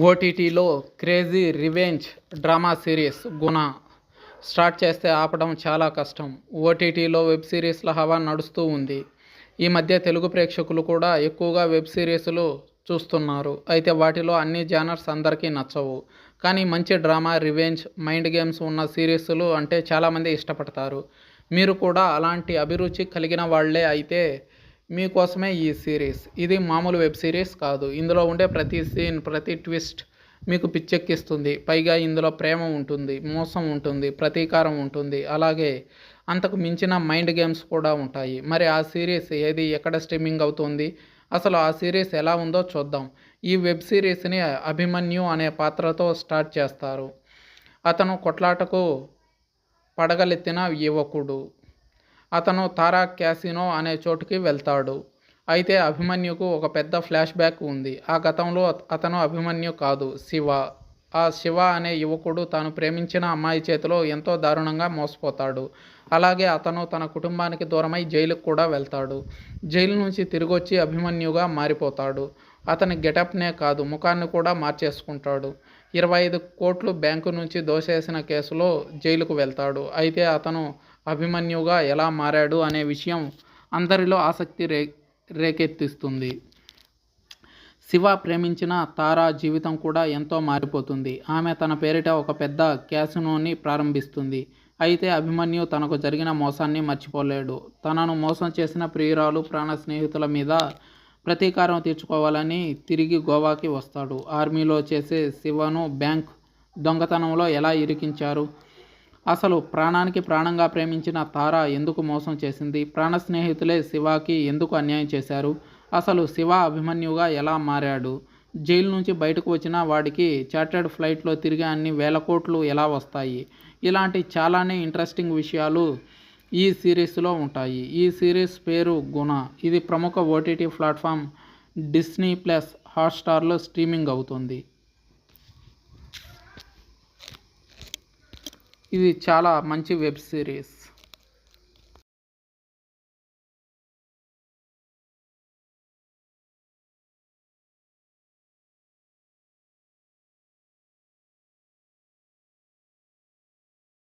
ఓటీటీలో crazy revenge drama series Guna start చేస్తే ఆపడం చాలా కష్టం. ఓటీటీలో వెబ్ సిరీస్ల హవా నడుస్తూ ఉంది. ఈ మధ్య తెలుగు ప్రేక్షకులు కూడా ఎక్కువగా వెబ్ సిరీస్లు చూస్తున్నారు. అయితే వాటిలో అన్ని జానర్స్ అందరికీ నచ్చవు. కానీ మంచి డ్రామా రివెంజ్ మైండ్ గేమ్స్ ఉన్న సిరీస్లు అంటే చాలామంది ఇష్టపడతారు. మీరు కూడా అలాంటి అభిరుచి కలిగిన వాళ్ళే అయితే మీకోసమే ఈ సిరీస్ ఇది మామూలు వెబ్ సిరీస్ కాదు. ఇందులో ఉండే ప్రతి సీన్ ప్రతి ట్విస్ట్ మీకు పిచ్చెక్కిస్తుంది. పైగా ఇందులో ప్రేమ ఉంటుంది మోసం ఉంటుంది ప్రతీకారం ఉంటుంది. అలాగే అంతకు మించిన మైండ్ గేమ్స్ కూడా ఉంటాయి. మరి ఆ సిరీస్ ఏది ఎక్కడ స్ట్రీమింగ్ అవుతుంది? అసలు ఆ సిరీస్ ఎలా ఉందో చూద్దాం. ఈ వెబ్ సిరీస్ని అభిమన్యు అనే పాత్రతో స్టార్ట్ చేస్తారు. అతను కొట్లాటకు పడగలెత్తిన యువకుడు. అతను తారా క్యాసినో అనే చోటుకి వెళ్తాడు. అయితే అభిమన్యుకు ఒక పెద్ద ఫ్లాష్ బ్యాక్ ఉంది. ఆ గతంలో అతను అభిమన్యు కాదు శివ. ఆ శివ అనే యువకుడు తాను ప్రేమించిన అమ్మాయి చేతిలో ఎంతో దారుణంగా మోసపోతాడు. అలాగే అతను తన కుటుంబానికి దూరమై జైలుకు కూడా వెళ్తాడు. జైలు నుంచి తిరిగొచ్చి అభిమన్యుగా మారిపోతాడు. అతని గెటప్నే కాదు ముఖాన్ని కూడా మార్చేసుకుంటాడు. ఇరవై ఐదు కోట్లు బ్యాంకు నుంచి దోసేసిన కేసులో జైలుకు వెళ్తాడు. అయితే అతను అభిమన్యుగా ఎలా మారాడు అనే విషయం అందరిలో ఆసక్తి రే రేకెత్తిస్తుంది. శివ ప్రేమించిన తారా జీవితం కూడా ఎంతో మారిపోతుంది. ఆమె తన పేరిట ఒక పెద్ద క్యాసినోని ప్రారంభిస్తుంది. అయితే అభిమన్యు తనకు జరిగిన మోసాన్ని మర్చిపోలేడు. తనను మోసం చేసిన ప్రియురాలు ప్రాణ స్నేహితుల మీద ప్రతీకారం తీర్చుకోవాలని తిరిగి గోవాకి వస్తాడు. ఆర్మీలో చేసే శివను బ్యాంక్ దొంగతనంలో ఎలా ఇరికించారు? అసలు ప్రాణానికి ప్రాణంగా ప్రేమించిన తార ఎందుకు మోసం చేసింది? ప్రాణ స్నేహితులే శివాకి ఎందుకు అన్యాయం చేశారు? అసలు శివ అభిమన్యుగా ఎలా మారాడు? జైలు నుంచి బయటకు వచ్చిన వాడికి చార్టర్డ్ ఫ్లైట్లో తిరిగి అన్ని వేల కోట్లు ఎలా వస్తాయి? ఇలాంటి చాలానే ఇంట్రెస్టింగ్ విషయాలు ఈ సిరీస్లో ఉంటాయి. ఈ సిరీస్ పేరు గుణ. ఇది ప్రముఖ ఓటీటీ ప్లాట్ఫామ్ డిస్నీ ప్లస్ హాట్స్టార్లో స్ట్రీమింగ్ అవుతుంది. ఇది చాలా మంచి వెబ్ సిరీస్.